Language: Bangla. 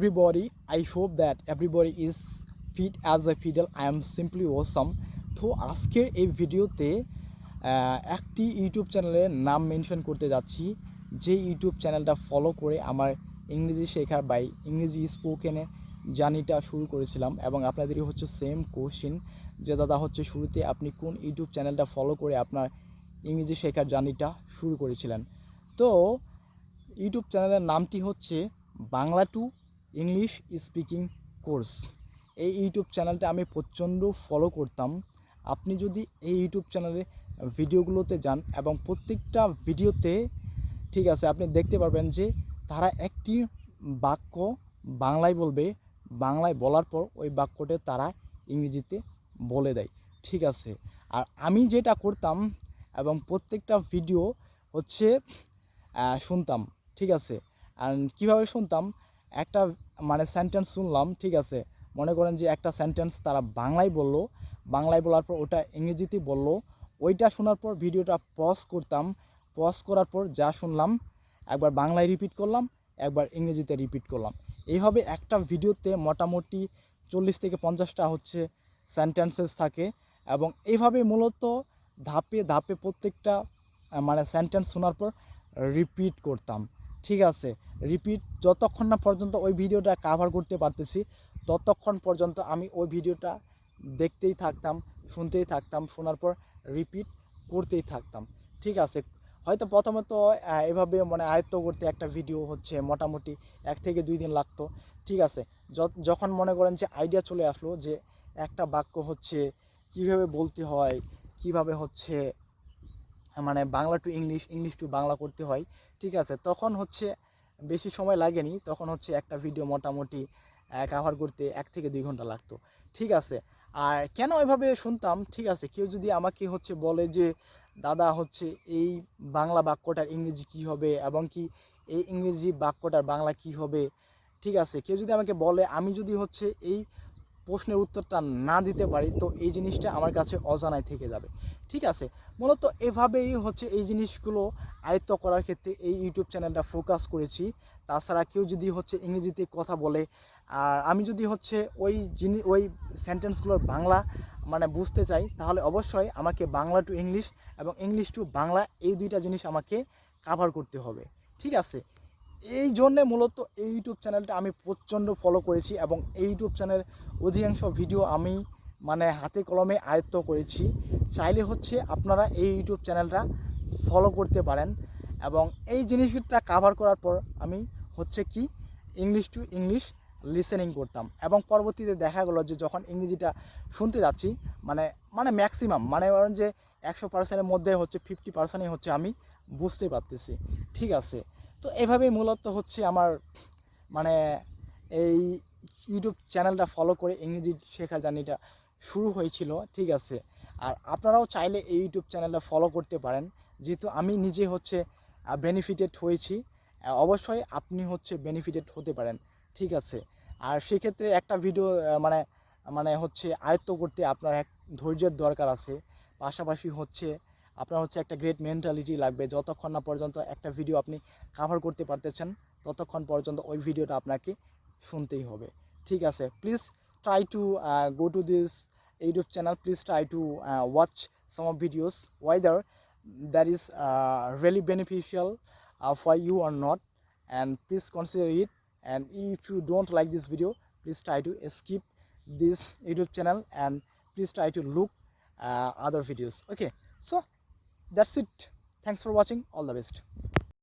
everybody. I hope that everybody is fit as a fiddle. I am simply awesome. তো আজকের এই ভিডিওতে একটি ইউটিউব চ্যানেলের নাম মেনশন করতে যাচ্ছি যে ইউটিউব চ্যানেলটা ফলো করে আমার ইংরেজি শেখার বাই ইংরেজি স্পোকেনের জার্নিটা শুরু করেছিলাম এবং আপনাদেরই হচ্ছে সেম কোশ্চিন যে, দাদা, হচ্ছে শুরুতে আপনি কোন ইউটিউব চ্যানেলটা ফলো করে আপনার ইংরেজি শেখার জার্নিটা শুরু করেছিলেন তো, ইউটিউব চ্যানেলের নামটি হচ্ছে Bangla to English speaking course এই ইউটিউব চ্যানেলটা আমি প্রচণ্ড ফলো করতাম। আপনি যদি এই ইউটিউব চ্যানেলে ভিডিওগুলোতে যান এবং প্রত্যেকটা ভিডিওতে ঠিক আছে, আপনি দেখতে পারবেন যে তারা একটি বাক্য বাংলায় বলবে, বাংলায় বলার পর ওই বাক্যটা তারা ইংরেজিতে বলে দেয়। ঠিক আছে, আর আমি যেটা করতাম এবং প্রত্যেকটা ভিডিও হচ্ছে শুনতাম। ঠিক আছে, আর কীভাবে শুনতাম? একটা মানে সেন্টেন্স শুনলাম, ঠিক আছে? মনে করেন যে একটা সেন্টেন্স তারা বাংলায় বলল, বাংলায় বলার পর ওটা ইংরেজিতে বলল, ওইটা শোনার পর ভিডিওটা পজ করতাম। পজ করার পর যা শুনলাম, একবার বাংলায় রিপিট করলাম, একবার ইংরেজিতে রিপিট করলাম। এইভাবে একটা ভিডিওতে মোটামুটি চল্লিশ থেকে পঞ্চাশটা হচ্ছে সেন্টেন্সেস থাকে এবং এইভাবে মূলত ধাপে ধাপে প্রত্যেকটা মানে সেন্টেন্স শোনার পর রিপিট করতাম। ঠিক আছে রিপিট যতক্ষণ না পর্যন্ত ওই ভিডিওটা কাভার করতে পারতেছি, ততক্ষণ পর্যন্ত আমি ওই ভিডিওটা দেখতেই থাকতাম, শুনতেই থাকতাম, শোনার পর রিপিট করতেই থাকতাম, ঠিক আছে। হয়তো প্রথমত এভাবে মানে আয়ত্ত করতে একটা ভিডিও হচ্ছে মোটামুটি এক থেকে দুই দিন লাগতো, ঠিক আছে। যখন মনে করেন যে আইডিয়া চলে আসলো যে একটা বাক্য হচ্ছে, কীভাবে বলতে হয়, কীভাবে হচ্ছে মানে Bangla to English English to Bangla করতে হয়, ঠিক আছে? তখন হচ্ছে বেশি সময় লাগেনি, তখন হচ্ছে একটা ভিডিও মোটামুটি কাভার করতে এক থেকে দুই ঘণ্টা লাগতো, ঠিক আছে? আর কেন এভাবে শুনতাম, ঠিক আছে? কেউ যদি আমাকে হচ্ছে বলে যে, দাদা, হচ্ছে এই বাংলা বাক্যটার ইংরেজি কী হবে এবং কি এই ইংরেজি বাক্যটার বাংলা কী হবে? ঠিক আছে? কেউ যদি আমাকে বলে, আমি যদি হচ্ছে এই প্রশ্নের উত্তরটা না দিতে পারি, তো এই জিনিসটা আমার কাছে অজানায় থেকে যাবে। ঠিক আছে? মূলত এভাবেই হচ্ছে এই জিনিসগুলো আয়ত্ত করার ক্ষেত্রে এই ইউটিউব চ্যানেলটা ফোকাস করেছি। তাছাড়া কেউ যদি হচ্ছে ইংরেজিতে কথা বলে, আর আমি যদি হচ্ছে ওই জিনি, ওই সেন্টেন্সগুলোর বাংলা মানে বুঝতে চাই, তাহলে অবশ্যই আমাকে বাংলা টু ইংলিশ এবং ইংলিশ টু বাংলা এই দুইটা জিনিস আমাকে কাভার করতে হবে। ঠিক আছে? এই জন্যে মূলত এই ইউটিউব চ্যানেলটা আমি প্রচণ্ড ফলো করেছি এবং এই ইউটিউব চ্যানেল অধিকাংশ ভিডিও আমি মানে হাতে কলমে আয়ত্ত করেছি। চাইলে হচ্ছে আপনারা এই ইউটিউব চ্যানেলটা ফলো করতে পারেন এবং এই জিনিসটা কাভার করার পর আমি হচ্ছে কি ইংলিশ টু ইংলিশ লিসেনিং করতাম এবং পরবর্তীতে দেখা গেলো যে যখন ইংরেজিটা শুনতে যাচ্ছি মানে মানে ম্যাক্সিমাম মানে যে একশো পার্সেন্টের মধ্যে হচ্ছে ফিফটি পার্সেন্টই হচ্ছে আমি বুঝতে পারতেছি। ঠিক আছে? তো এভাবেই মূলত হচ্ছে আমার মানে এই ইউটিউব চ্যানেলটা ফলো করে ইংরেজি শেখার জার্নিটা শুরু হয়েছিল, ঠিক আছে। আর আপনারাও চাইলে এই ইউটিউব চ্যানেলটা ফলো করতে পারেন। যেহেতু আমি নিজে হচ্ছে বেনিফিটেড হয়েছি অবশ্যই আপনি হচ্ছে বেনিফিটেড হতে পারেন, ঠিক আছে। আর সেক্ষেত্রে একটা ভিডিও মানে মানে হচ্ছে আয়ত্ত করতে আপনার এক ধৈর্যের দরকার আছে। পাশাপাশি হচ্ছে আপনার হচ্ছে একটা গ্রেট মেন্টালিটি লাগবে। যতক্ষণ না পর্যন্ত একটা ভিডিও আপনি কাভার করতে পারতেছেন, ততক্ষণ পর্যন্ত ওই ভিডিওটা আপনাকে শুনতেই হবে। ঠিক আছে? Please try to go to this YouTube channel please try to watch some of videos whether that is really beneficial for you or not and please consider it and if you don't like this video please try to skip this YouTube channel and please try to look other videos okay so that's it. Thanks for watching. All the best.